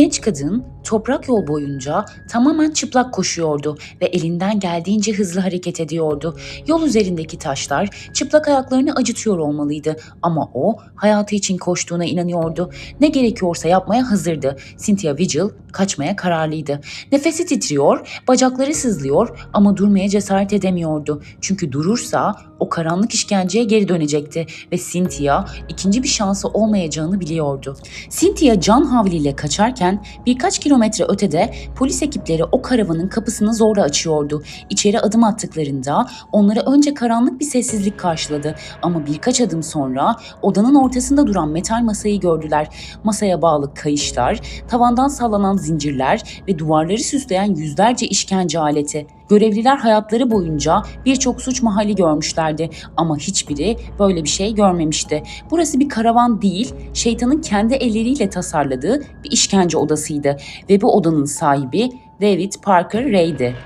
Genç kadın toprak yol boyunca tamamen çıplak koşuyordu ve elinden geldiğince hızlı hareket ediyordu. Yol üzerindeki taşlar çıplak ayaklarını acıtıyor olmalıydı ama o hayatı için koştuğuna inanıyordu. Ne gerekiyorsa yapmaya hazırdı. Cynthia Vigil kaçmaya kararlıydı. Nefesi titriyor, bacakları sızlıyor ama durmaya cesaret edemiyordu. Çünkü durursa o karanlık işkenceye geri dönecekti ve Cynthia ikinci bir şansı olmayacağını biliyordu. Cynthia can havliyle kaçarken birkaç kilometre ötede polis ekipleri o karavanın kapısını zorla açıyordu. İçeri adım attıklarında onları önce karanlık bir sessizlik karşıladı ama birkaç adım sonra odanın ortasında duran metal masayı gördüler. Masaya bağlı kayışlar, tavandan sallanan zincirler ve duvarları süsleyen yüzlerce işkence aleti. Görevliler hayatları boyunca birçok suç mahalli görmüşlerdi ama hiçbiri böyle bir şey görmemişti. Burası bir karavan değil, şeytanın kendi elleriyle tasarladığı bir işkence odasıydı ve bu odanın sahibi David Parker Ray'di.